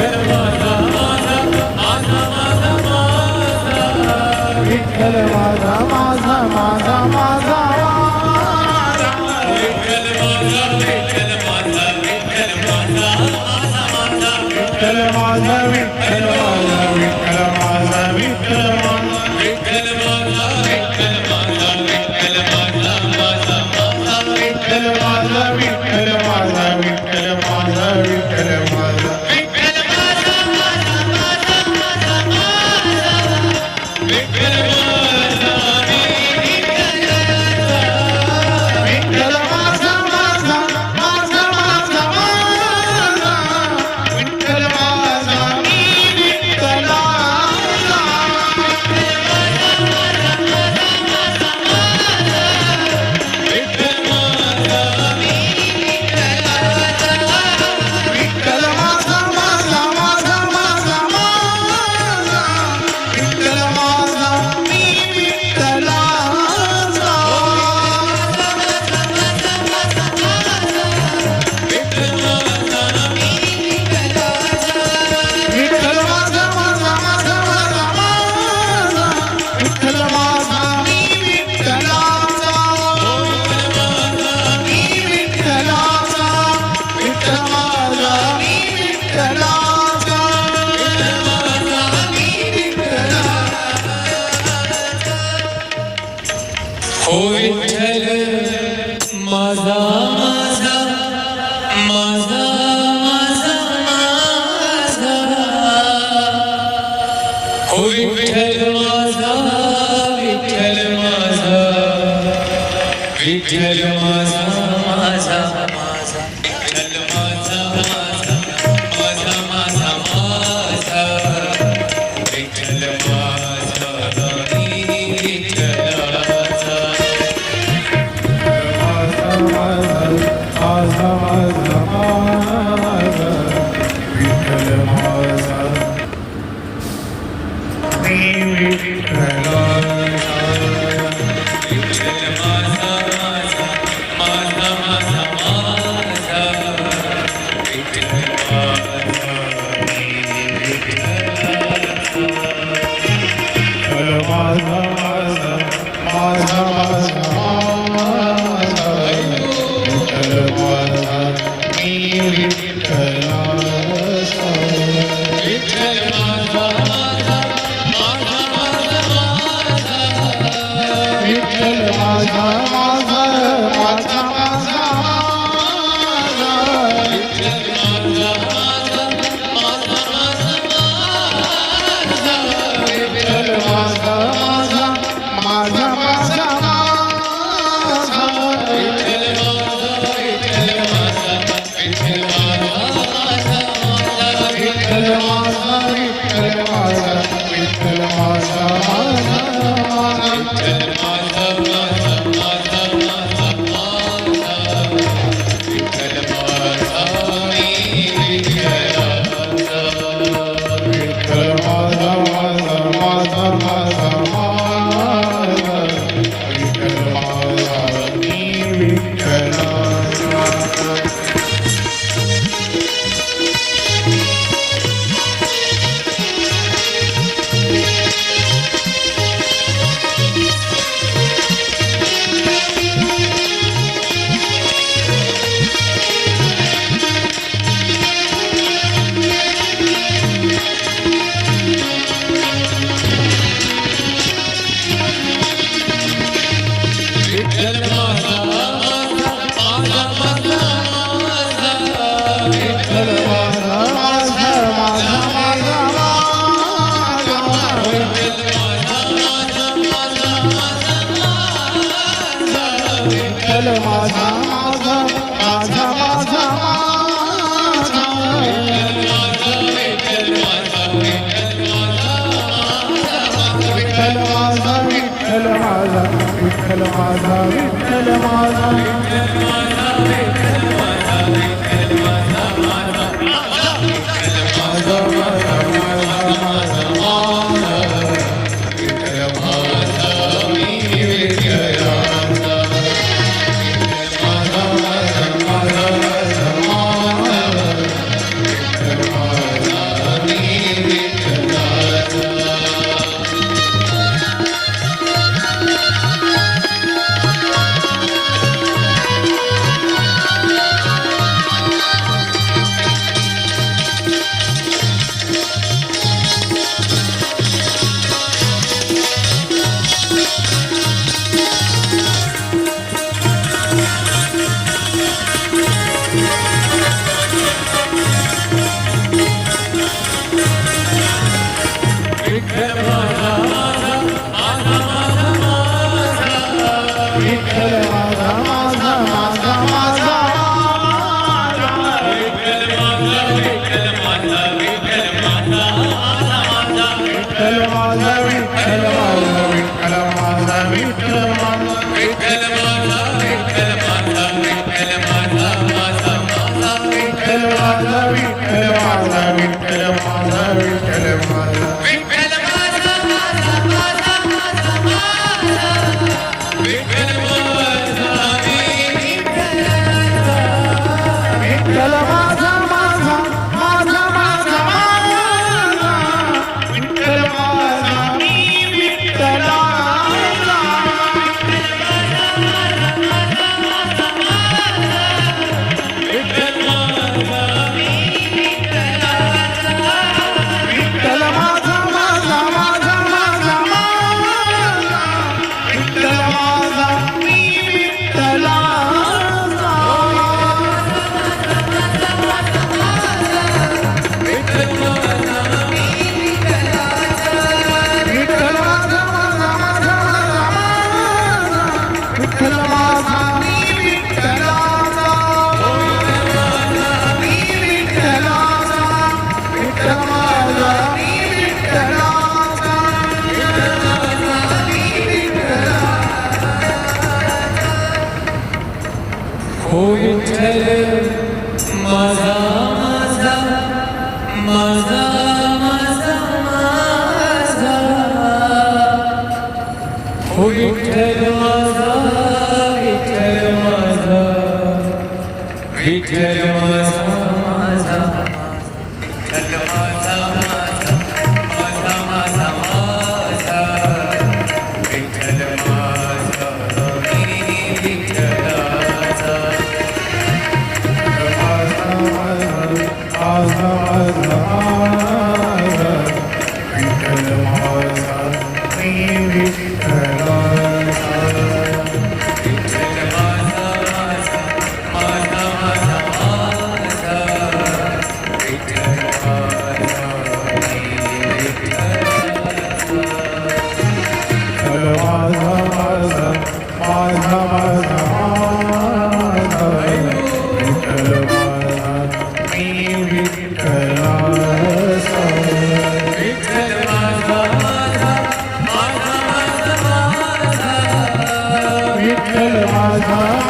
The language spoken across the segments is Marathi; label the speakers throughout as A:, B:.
A: better Tell you. માધા વિઠ્ઠલ માધા الغالي الغالي الغالي الغالي الغالي الغالي الغالي
B: हो विठ्ठल माझा विठ्ठल माझा. विठ्ठल माझा. माझा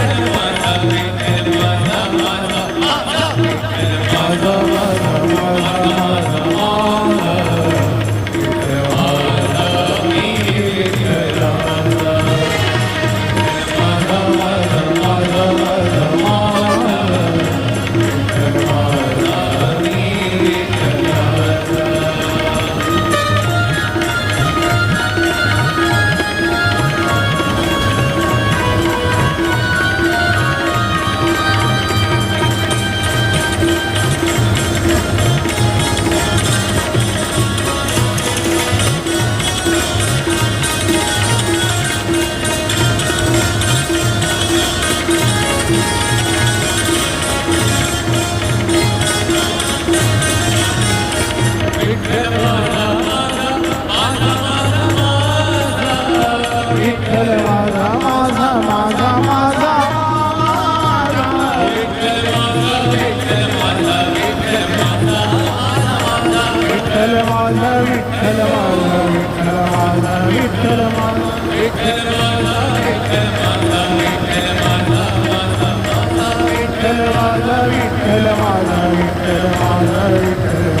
A: كلام عليك كلام عليك كلام